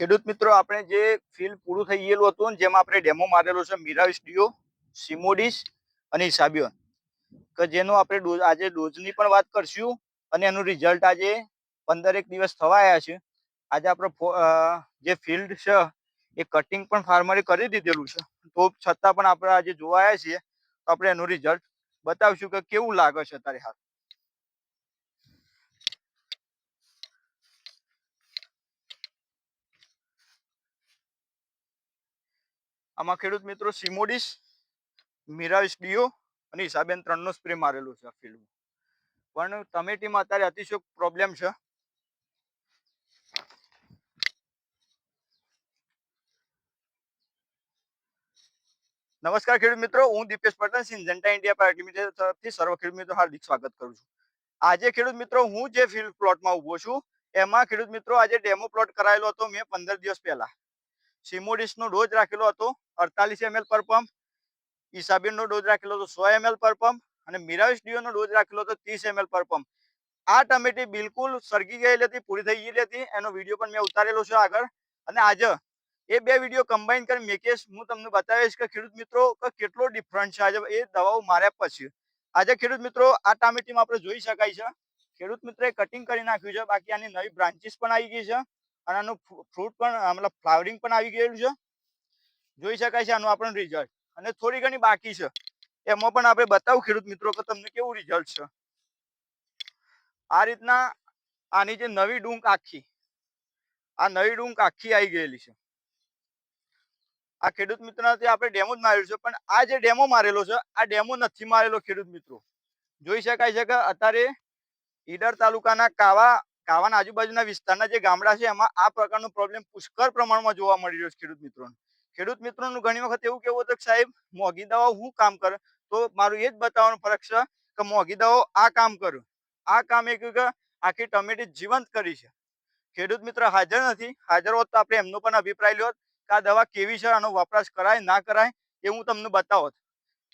ખેડૂત મિત્રો, આપણે જે ફિલ્ડ પૂરું થઈ ગયેલું હતું જેમાં આપણે ડેમો મારેલો છે મિરાવિસ ડીઓ સિમોડિસ અને ઇસાબિયોન કે જેનો આપણે ડોઝ આજે ડોઝની પણ વાત કરશું અને એનું રિઝલ્ટ આજે પંદરેક દિવસ થવા આવ્યા છે. આજે આપણો જે ફિલ્ડ છે, એ કટિંગ પણ ફાર્મરે કરી દીધેલું છે. તો છતાં પણ આપણે આજે જોવા આવ્યા છીએ, તો આપણે એનું રિઝલ્ટ બતાવશું કે કેવું લાગે છે અત્યારે હાલ. આમાં ખેડૂત મિત્રો સિમોડિસ, મિરાવિસ ડીઓ અને હિસાબેન ત્રણનો સ્પ્રે મારેલો છે આ ફિલ્ડમાં પણ ટમેટીમાં અત્યારે અતિશય પ્રોબ્લેમ છે. નમસ્કાર ખેડૂત મિત્રો, હું Dipesh Patel Syngenta India private limited તરફથી સર્વ ખેડૂત મિત્રો હાર્દિક સ્વાગત કરું છું. આજે ખેડૂત મિત્રો, હું જે ફિલ્ડ પ્લોટમાં ઊભો છું, એમાં ખેડૂત મિત્રો આજે ડેમો પ્લોટ કરાયેલો હતો મેં પંદર દિવસ પહેલા. સિમોડિસનો ડોઝ રાખેલો હતો. અડતાલીસ એમએલ પર પંપ ઈસાબીનનો ડોઝ રાખેલો હતો સો એમએલ પર પંપ અને મિરાવિસ ડીઓનો ડોઝ રાખેલો હતો ત્રીસ એમએલ પર પંપ આ ટમેટી બિલકુલ સળગી ગયેલી હતી, પૂરી થઈ ગયેલી હતી. એનો વીડિયો પણ મેં ઉતારેલો છે આગળ. અને આજે એ બે વીડિયો કમ્બાઈન કરી મેકેશ હું તમને બતાવીશ કે ખેડૂત મિત્રો કેટલો ડિફરન્ટ છે. આજે એ દવાઓ માર્યા પછી. આજે ખેડૂત મિત્રો, આ ટામેટીમાં આપણે જોઈ શકાય છે. ખેડૂત મિત્રોએ કટિંગ કરી નાખ્યું છે. બાકી આની નવી બ્રાન્ચીસ પણ આવી ગઈ છે. અને આનું ફ્રૂટ પણ, મતલબ ફ્લાવરિંગ પણ આવી ગયેલું છે. જોઈ શકાય છે, આનું આપણું રિઝલ્ટ અને થોડી ઘણી બાકી છે. એમાં પણ આપણે બતાવું, ખેડૂત મિત્રો, કે તમને કેવું રિઝલ્ટ છે? આ રીતના આની જે નવી ડુંક આખી, આ નવી ડુંક આખી આવી ગયેલી છે. આ ખેડૂત મિત્રથી આપણે ડેમો જ મારેલો છે, પણ આ જે ડેમો મારેલો છે, આ ડેમો નથી મારેલો ખેડૂત મિત્રો. જોઈ શકાય છે કે અત્યારે ઈડર તાલુકાના કાવા, કાવાના આજુબાજુના વિસ્તારના જે ગામડા છે, એમાં આ પ્રકારનો પ્રોબ્લેમ પુષ્કળ પ્રમાણમાં જોવા મળી રહ્યો છે ખેડૂત મિત્રોને. ખેડૂત મિત્રોનું ઘણી વખત એવું કેવું હતું કે, સાહેબ, મોંઘી દવાઓ હું કામ કરે? તો મારું એ જ બતાવવાનો ફરક છે કે, મોંઘી દવાઓ આ કામ કર્યું આ કામ એ કે આખી ટમેટી જીવંત કરી છે. ખેડૂત મિત્ર હાજર નથી. હાજર હોત તો આપણે એમનો પણ અભિપ્રાય લ્યો કે આ દવા કેવી છે, આનો વપરાશ કરાય, ના કરાય એ હું તમને બતાવત.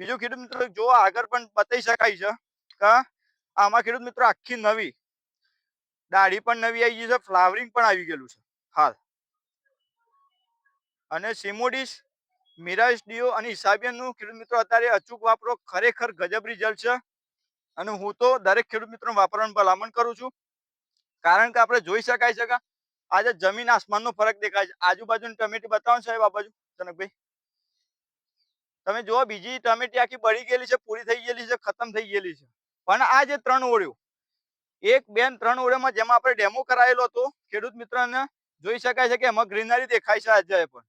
બીજું ખેડૂત મિત્રો જો આગળ પણ બતાવી શકાય છે કે આમાં ખેડૂત મિત્રો આખી નવી દાઢી પણ નવી આવી ગઈ છે, ફ્લાવરિંગ પણ આવી ગયેલું છે. હાલ. અને સિમોડિસ મિરાઇસ ડીઓ અને હિસાબિયનનું ખેડૂત મિત્રો અત્યારે અચૂક વાપરો, ખરેખર ગજબ રિઝલ્ટ છે. અને હું તો દરેક ખેડૂત મિત્રો વાપરવાની ભલામણ કરું છું. કારણ કે આપણે જોઈ શકાય છે કે આજે જમીન આસમાનનો ફરક દેખાય છે. આજુબાજુની ટમેટી બતાવો સાહેબ બાજુ, જનકભાઈ. તમે જુઓ, બીજી ટમેટી આખી બળી ગયેલી છે, પૂરી થઈ ગયેલી છે, ખતમ થઈ ગયેલી છે. પણ આ જે ત્રણ ઓળિયું એક બેન ત્રણ ઓળિયામાં જેમાં આપણે ડેમો કરાયેલો હતો, ખેડૂત મિત્રને જોઈ શકાય છે કે એમાં ગ્રીનરી દેખાય છે આજે પણ.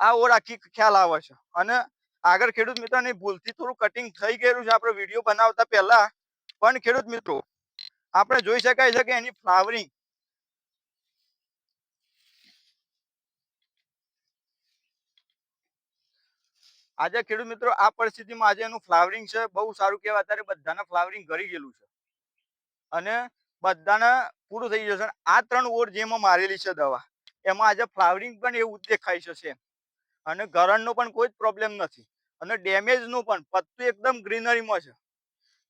આ ઓર આખી ખ્યાલ આવે છે. અને આગળ ખેડૂત મિત્રની ભૂલથી થોડું કટિંગ થઈ ગયેલું છે. આપણે વીડિયો બનાવતા પહેલા. પણ ખેડૂત મિત્રો, આપણે જોઈ શકાય છે કે એની ફ્લાવરિંગ આજે ખેડૂત મિત્રો, આ પરિસ્થિતિમાં આજે એનું ફ્લાવરિંગ છે. બહુ સારું કહેવાય. અત્યારે બધાના ફ્લાવરિંગ કરી ગયેલું છે. અને બધાને પૂરું થઈ ગયું છે. આ ત્રણ ઓર જેમાં મારેલી છે દવા. એમાં આજે ફ્લાવરિંગ પણ એવું દેખાય છે same. અને ગરણનો પણ કોઈ જ પ્રોબ્લેમ નથી. અને ડેમેજનું પણ પત્તું એકદમ ગ્રીનરીમાં છે.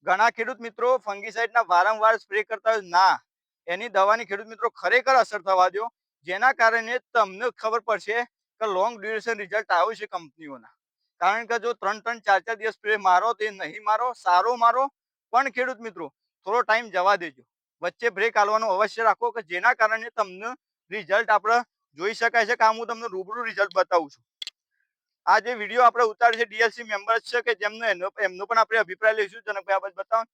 ઘણા ખેડૂત મિત્રો ફંગીસાઇડના વારંવાર સ્પ્રે કરતા હોય, ના. એની દવાની ખેડૂત મિત્રો ખરેખર અસર થવા દો જેના કારણે તમને ખબર પડશે કે લોંગ ડ્યુરેશન રિઝલ્ટ આવ્યું છે કંપનીઓના. કારણ કે જો ત્રણ ત્રણ ચાર ચાર દિવસ સ્પ્રે મારો, તે નહીં મારો, સારો મારો, પણ ખેડૂત મિત્રો, થોડો ટાઈમ જવા દેજો. વચ્ચે બ્રેક આલવાનો અવશ્ય રાખો કે જેના કારણે તમને રિઝલ્ટ આપણે જોઈ શકાય છે કે આ હું તમને રૂબરૂ રિઝલ્ટ બતાવું છું. આ જે વીડિયો આપણે ઉતાર્યો છે ડીએલસી મેમ્બર્સ છે કે જેમનો એનો, એમનો પણ આપણે અભિપ્રાય લઈશું જનકભાઈ આ બતાવો.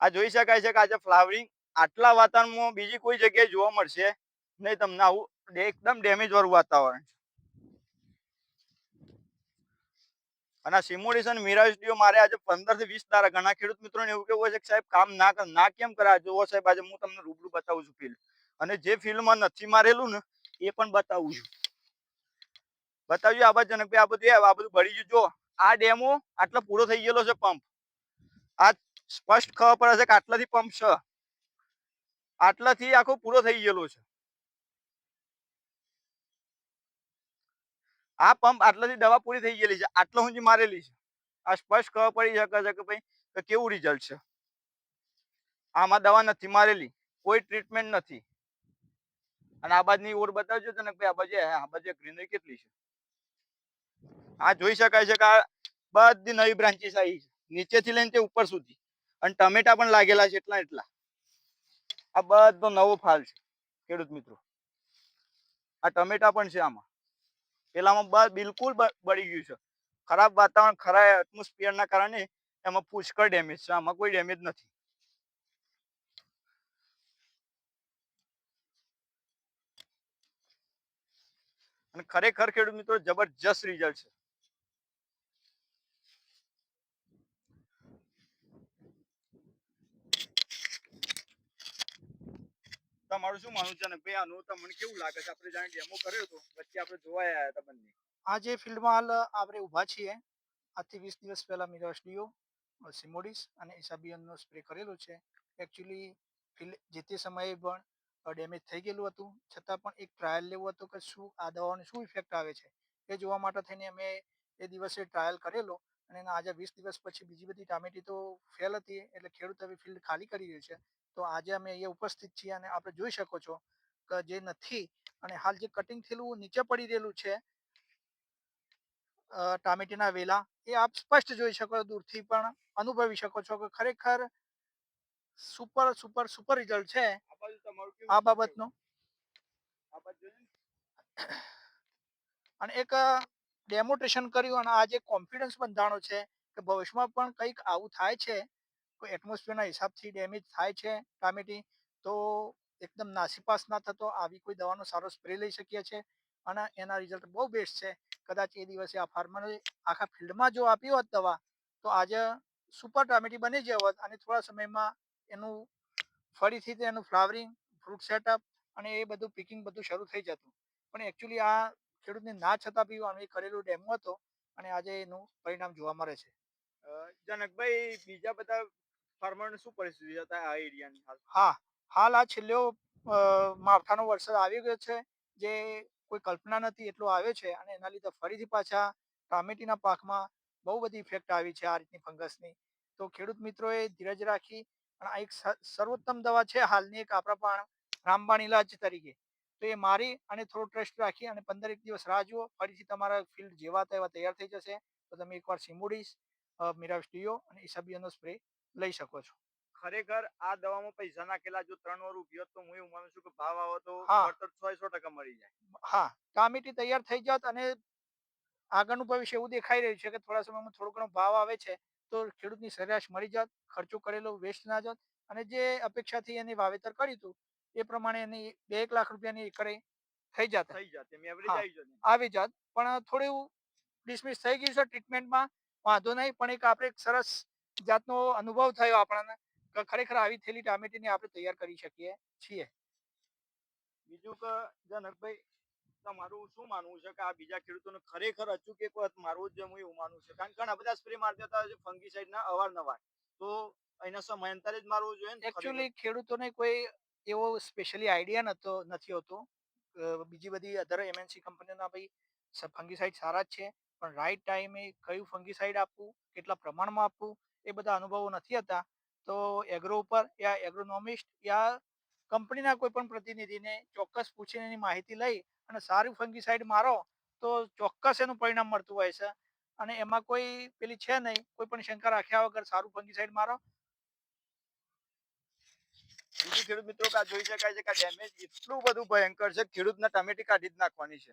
આ જોઈ શકાય છે કે આજે ફ્લાવરિંગ આટલા વાતાવરણમાં બીજી કોઈ જગ્યાએ જોવા મળશે નહીં, તમને આવું એકદમ ડેમેજ વાળું વાતાવરણ અને સિમ્યુલેશન મિરાજ ડીઓ મારે આજે પંદરથી વીસ તારા ઘણા ખેડૂત મિત્રોને એવું કેવું છે કે સાહેબ, કામ ના ના કેમ કરે જુઓ સાહેબ, આજે હું તમને રૂબરૂ બતાવું છું ફિલ્ડ અને જે ફિલ્ડમાં નથી મારેલું ને એ પણ બતાવું છું. બતાવ્યું આ બાજુ જનકભાઈ આ બધું આ બધું ભરી ગયું જો આ ડેમો આટલો પૂરો થઈ ગયેલો છે પંપ. આ સ્પષ્ટ ખબર પડે છે કે આટલાથી પંપ છે. આટલાથી આખો પૂરો થઈ ગયેલો છે. આ પંપ આટલાથી દવા પૂરી થઈ ગયેલી છે. આટલો હું મારેલી છે. આ સ્પષ્ટ ખબર પડી શકે છે કે ભાઈ કેવું રિઝલ્ટ છે. આમાં દવા નથી મારેલી. કોઈ ટ્રીટમેન્ટ નથી. અને આ બાજુની ઓર બતાવજો તને કે આ બાજુ આ બાજુ ગ્રીનરી કેટલી છે? આ જોઈ શકાય છે કે આ બધી નવી બ્રાન્ચીસ આવી છે. નીચેથી લઈને તે ઉપર સુધી. અને ટમેટા પણ લાગેલા છે એટલા એટલા. આ બધો નવો ફાલ છે, ખેડૂત મિત્રો. આ ટમેટા પણ છે આમાં. પેલામાં બિલકુલ બળી ગયું છે. ખરાબ વાતાવરણ ખરાબ એટમોસ્ફિયર ના કારણે એમાં પુષ્કળ ડેમેજ છે. આમાં કોઈ ડેમેજ નથી. અને ખરેખર ખેડૂત મિત્રો, જબરજસ્ત રિઝલ્ટ છે. તમારું શું માનવું છે? ભાઈ, આનું તમને કેવું લાગે છે? આપણે જાણે ડેમો કર્યો હતો વચ્ચે આપણે જોવા આવ્યા હતા બંને. આ જે ફિલ્ડમાં હાલ આપણે ઊભા છીએ. આજથી વીસ દિવસ પહેલા ડીઓ સિમોડિસ અને ઇસાબિયનનો સ્પ્રે કરેલો છે. એકચ્યુઅલી ફિલ્ડ જે તે સમયે પણ ડેમેજ થઈ ગયેલું હતું. છતાં પણ એક ટ્રાયલ લેવું હતું કે શું આ દવાનો શું ઇફેક્ટ આવે છે? એ જોવા માટે થઈને અમે એ દિવસે ટ્રાયલ કરેલો અને આજે વીસ દિવસ પછી બીજી બધી ટામેટી તો ફેલ હતી, એટલે ખેડૂત હવે ફિલ્ડ ખાલી કરી રહ્યું છે. તો આજે અમે અહીંયા ઉપસ્થિત છીએ અને આપણે જોઈ શકો છો કે જે નથી અને હાલ જે કટિંગ થયેલું નીચે પડી રહેલું છે ટામેટીના વેલા, એ આપ સ્પષ્ટ જોઈ શકો છો, દૂરથી પણ અનુભવી શકો છો કે ખરેખર સુપર સુપર સુપર રિઝલ્ટ છે. આ? બાબતનો. અને એક ડેમોન્સ્ટ્રેશન કર્યું અને આજે કોન્ફિડન્સ બંધાણો છે કે ભવિષ્યમાં પણ કંઈક આવું થાય છે કોઈ એટમોસ્ફિયરના હિસાબથી ડેમેજ થાય છે ટામેટી તો એકદમ નાસીપાસ ના થતો આવી કોઈ દવાનો સારો સ્પ્રે લઈ શકીએ છીએ અને એના રિઝલ્ટ બહુ બેસ્ટ છે કદાચ એ દિવસે આ ફાર્મરે આખા ફિલ્ડમાં જો આપી હોત દવા તો આજે સુપર ટામેટી બની જ હોત અને થોડા સમયમાં એનું ફરીથી તેનું ફ્લાવરિંગ ફ્રૂટ સેટઅપ અને એ બધું પિકિંગ બધું શરૂ થઈ જતું. પણ એકચ્યુઅલી આ ખેડૂતને ના છતાં પીવાનું એ કરેલું ડેમો હતો અને આજે એનું પરિણામ જોવા મળે છે. જનકભાઈ બીજા બધા ફાર્મરને શું પરિસ્થિતિ હતા આ એરિયાની હાલ? હા હાલ આ છેલ્લો માવઠાનો વરસાદ આવી ગયો છે. જે કોઈ કલ્પના નથી એટલો આવ્યો છે અને એના લીધે ફરીથી પાછા ટામેટીના પાકમાં બહુ બધી ઇફેક્ટ આવી છે આ રીતની ફંગસની તો ખેડૂત મિત્રોએ ધીરજ રાખી અને આ એક સર્વોત્તમ દવા છે હાલની એક આપણા પણ રામબાણ ઇલાજ તરીકે. તો એ મારી અને થોડો ટ્રસ્ટ રાખી અને પંદર એક દિવસ રાહ જુઓ ફરીથી તમારા ફિલ્ડ જેવા તેવા તૈયાર થઈ જશે તો તમે એકવાર સિમુડીસ મિરાસ્ટીઓ અને ઈસાબીઓનો સ્પ્રે લઈ શકો છો. ખરેખર આ દવામાં પૈસા નાખેલા જો ત્રણ વાર ઊભી તો હું એવું માનું છું કે ભાવ આવો તો. વળતર સો સો ટકા મળી જાય. હા ટામેટી તૈયાર થઈ જાત અને આગળનું ભવિષ્ય એવું દેખાઈ રહ્યું છે કે થોડા સમયમાં થોડો ઘણો ભાવ આવે છે તો ખેડૂતની સરેરાશ મળી જાત ખર્ચો કરેલો વેસ્ટ ના જાત અને જે અપેક્ષાથી એને વાવેતર કર્યું હતું એ પ્રમાણે એની બે એક લાખ રૂપિયાની એકરે થઈ જાત થઈ જાત આવી જાત પણ થોડું ડિસમિસ થઈ ગયું છે ટ્રીટમેન્ટમાં વાંધો નહીં પણ એક આપણે એક સરસ જાતનો અનુભવ થયો આપણને કે ખરેખર આવી થેલી ટામેટીની આપણે તૈયાર કરી શકીએ છીએ. બીજું કે જનકભાઈ તમારું શું માનવું છે કે આ બીજા ખેડૂતોને ખરેખર અચૂક એક વખત મારવું જ હું એવું માનવું છે? કારણ કે ઘણા બધા સ્પ્રે મારતા હતા ફંગીસાઇડ ના અવારનવાર. તો એના સમયાંતરે જ મારવું જોઈએ. એકચ્યુઅલી ખેડૂતોને કોઈ એવો સ્પેશિયલી આઈડિયા નતો, નથી હોતો. બીજી બધી અધર એમએનસી કંપનીઓના ભાઈ ફંગીસાઇડ સારા જ છે, પણ રાઈટ ટાઈમે કયું ફંગીસાઇડ આપવું, કેટલા પ્રમાણમાં આપવું, એ બધા અનુભવો નથી હતા. તો એગ્રો ઉપર યા એગ્રોનોમિસ્ટ યા કંપનીના કોઈ પણ પ્રતિનિધિને ચોક્કસ પૂછીને એની માહિતી લઈ અને સારું ફંગીસાઇડ મારો, તો ચોક્કસ એનું પરિણામ મળતું હોય છે. અને એમાં કોઈ પેલી છે નહીં, કોઈ પણ શંકા રાખ્યા વગર સારું ફંગીસાઇડ મારો બીજું ખેડૂત મિત્રો કા જોઈ શકાય છે કે ડેમેજ એટલું બધું ભયંકર છે ખેડૂતને ટમેટી કાઢી જ નાખવાની છે.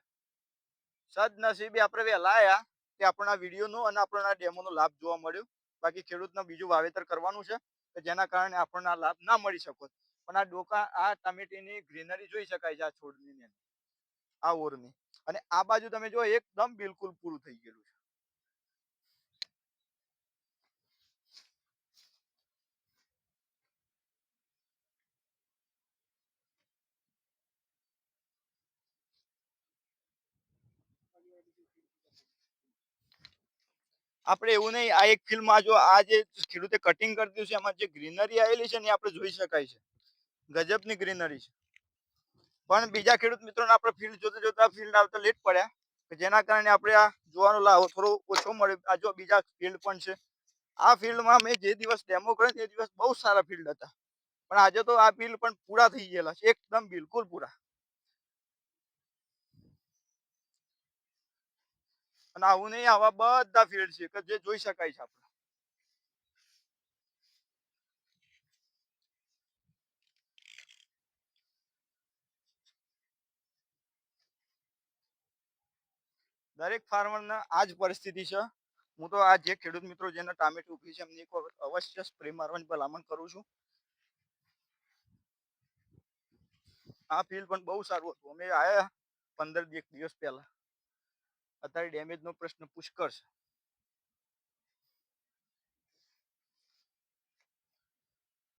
સદનસીબે આપણે વહેલા આયા કે આપણા વિડીયોનો અને આપણા ડેમોનો લાભ જોવા મળ્યો. બાકી ખેડૂતને બીજું વાવેતર કરવાનું છે કે જેના કારણે આપણને આ લાભ ના મળી શકો. પણ આ ડોકા, આ ટમેટીની ગ્રીનરી જોઈ શકાય છે આ છોડની આ ઓરની. અને આ બાજુ તમે જો એકદમ બિલકુલ પૂરું થઈ ગયેલું છે. આપણે એવું નહીં, આ એક ફિલ્મમાં જો, આ જે ખેડૂતે કટિંગ કરી દીધું છે, એમાં જે ગ્રીનરી આવેલી છે ને આપણે જોઈ શકાય છે. ગજબની ગ્રીનરી છે. પણ બીજા ખેડૂત મિત્રોને આપણે ફિલ્ડ જોતા જોતા ફિલ્ડ આવતા લેટ પડ્યા જેના કારણે આપણે આ જોવાનો લાભ થોડો ઓછો મળ્યો. આ જો બીજા ફિલ્ડ પણ છે. આ ફિલ્ડમાં મેં જે દિવસ ડેમો કર્યો તે દિવસ બહુ સારા ફિલ્ડ હતા. પણ આજે તો આ બિલ પણ પૂરા થઈ ગયેલા છે. એકદમ બિલકુલ પૂરા. અને આવું નહીં, આવા બધા ફિલ્ડ છે કે જે જોઈ શકાય છે આપણે. દરેક ફાર્મરના આ જ પરિસ્થિતિ છે. હું તો આ જે ખેડૂત મિત્રો જેને ટામેટું ઊભી છે, એમને અવશ્ય સ્પ્રે મારવાની ભલામણ કરું છું. આ ફિલ્ડ પણ બહુ સારું હતું. અમે આયા પંદર એક દિવસ પહેલા. અત્યારે ડેમેજ નો પ્રશ્ન પુષ્કળ છે.